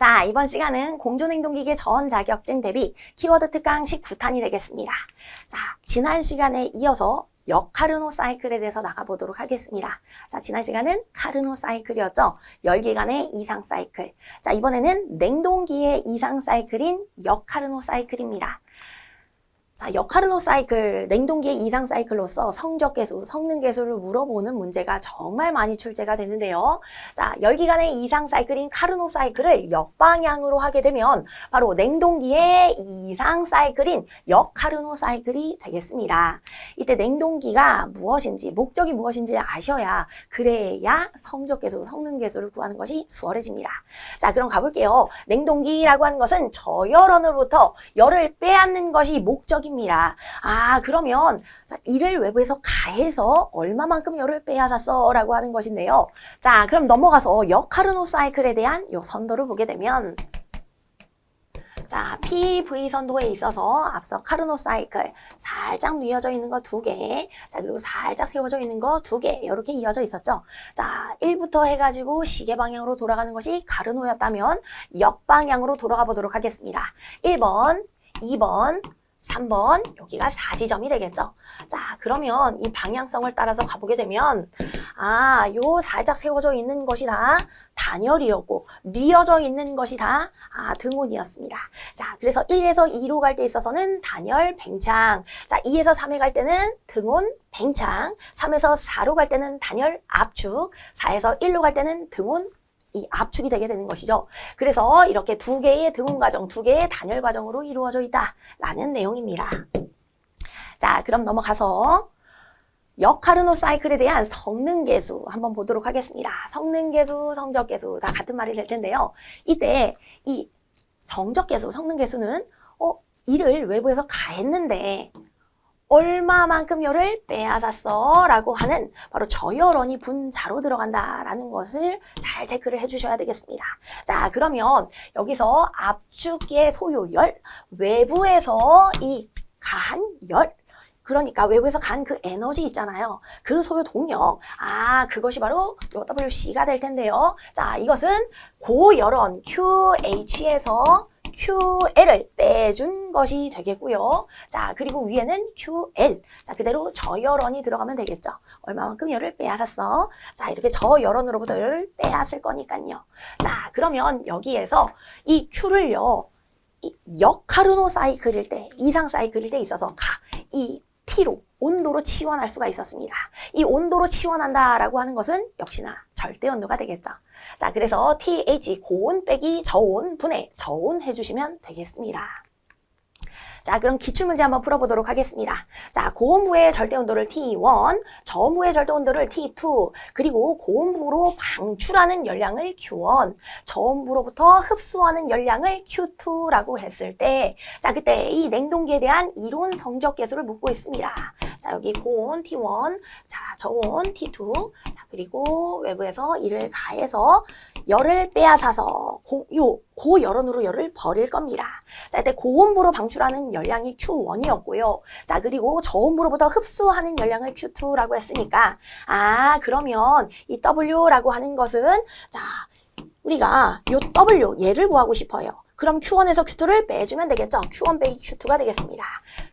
자, 이번 시간은 공조냉동기계 전 자격증 대비 키워드 특강식 9탄이 되겠습니다. 자, 지난 시간에 이어서 역카르노 사이클에 대해서 나가보도록 하겠습니다. 자, 지난 시간은 카르노 사이클이었죠. 열기간의 이상 사이클. 자, 이번에는 냉동기의 이상 사이클인 역카르노 사이클입니다. 자, 역카르노 사이클, 냉동기의 이상 사이클로서 성적 계수, 성능 계수를 물어보는 문제가 정말 많이 출제가 되는데요. 자, 열기간의 이상 사이클인 카르노 사이클을 역방향으로 하게 되면 바로 냉동기의 이상 사이클인 역카르노 사이클이 되겠습니다. 이때 냉동기가 무엇인지, 목적이 무엇인지를 아셔야 그래야 성적 계수, 성능 계수를 구하는 것이 수월해집니다. 자, 그럼 가볼게요. 냉동기라고 하는 것은 저열원으로부터 열을 빼앗는 것이 목적입니다. 아, 그러면 자, 이를 외부에서 가해서 얼마만큼 열을 빼앗았어? 라고 하는 것인데요. 자, 그럼 넘어가서 역카르노 사이클에 대한 요 선도를 보게 되면 자, PV 선도에 있어서 앞서 카르노 사이클 살짝 뉘어져 있는 거 두 개, 자, 그리고 살짝 세워져 있는 거 두 개, 이렇게 이어져 있었죠. 자, 1부터 해가지고 시계 방향으로 돌아가는 것이 카르노였다면 역방향으로 돌아가 보도록 하겠습니다. 1번, 2번, 3번, 여기가 4지점이 되겠죠. 자, 그러면 이 방향성을 따라서 가보게 되면, 아, 요 살짝 세워져 있는 것이 다 단열이었고, 뉘어져 있는 것이 다, 아, 등온이었습니다. 자, 그래서 1에서 2로 갈 때 있어서는 단열, 뱅창. 자, 2에서 3에 갈 때는 등온, 뱅창. 3에서 4로 갈 때는 단열, 압축. 4에서 1로 갈 때는 등온, 이 압축이 되게 되는 것이죠. 그래서 이렇게 두 개의 등운 과정, 두 개의 단열 과정으로 이루어져 있다라는 내용입니다. 자, 그럼 넘어가서 역카르노 사이클에 대한 성능 계수 한번 보도록 하겠습니다. 성능 계수, 성적 계수 다 같은 말이 될 텐데요. 이때 이 성적 계수, 성능 계수는 어, 일을 외부에서 가했는데 얼마만큼 열을 빼앗았어 라고 하는 바로 저열원이 분자로 들어간다라는 것을 잘 체크를 해주셔야 되겠습니다. 자 그러면 여기서 압축의 소요열 외부에서 이 가한 열 그러니까 외부에서 간 그 에너지 있잖아요. 그 소요 동력. 아, 그것이 바로 요 WC가 될 텐데요. 자, 이것은 고열원 QH에서 QL을 빼준 것이 되겠고요. 자, 그리고 위에는 QL. 자, 그대로 저열원이 들어가면 되겠죠. 얼마만큼 열을 빼앗았어? 자, 이렇게 저열원으로부터 열을 빼앗을 거니까요. 자, 그러면 여기에서 이 Q를요, 이 역카르노 사이클일 때, 이상 사이클일 때 있어서 가, 이 T로 온도로 치환할 수가 있었습니다. 이 온도로 치환한다라고 하는 것은 역시나 절대 온도가 되겠죠. 자, 그래서 TH 고온 빼기 저온 분해 저온 해주시면 되겠습니다. 자, 그럼 기출 문제 한번 풀어보도록 하겠습니다. 자, 고온부의 절대 온도를 T1, 저온부의 절대 온도를 T2, 그리고 고온부로 방출하는 열량을 Q1, 저온부로부터 흡수하는 열량을 Q2라고 했을 때, 자, 그때 이 냉동기에 대한 이론 성적 계수를 묻고 있습니다. 자, 여기 고온 T1, 자, 저온 T2, 자, 그리고 외부에서 이를 가해서 열을 빼앗아서 고, 요, 고열원으로 열을 버릴 겁니다. 자, 이때 고온부로 방출하는 열량이 Q1이었고요. 자, 그리고 저온부로부터 흡수하는 열량을 Q2라고 했으니까, 아, 그러면 이 W라고 하는 것은, 자, 우리가 요 W, 얘를 구하고 싶어요. 그럼 Q1에서 Q2를 빼주면 되겠죠? Q1 빼기 Q2가 되겠습니다.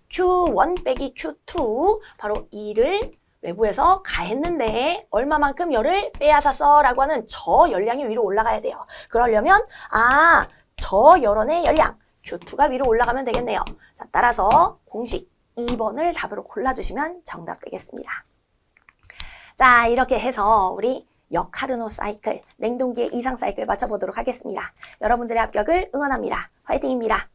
Q1 빼기 Q2, 바로 이를 외부에서 가했는데 얼마만큼 열을 빼앗았어 라고 하는 저 열량이 위로 올라가야 돼요. 그러려면 아, 저 열원의 열량 Q2가 위로 올라가면 되겠네요. 자, 따라서 공식 2번을 답으로 골라주시면 정답 되겠습니다. 자, 이렇게 해서 우리 역카르노 사이클, 냉동기의 이상 사이클 맞춰보도록 하겠습니다. 여러분들의 합격을 응원합니다. 화이팅입니다.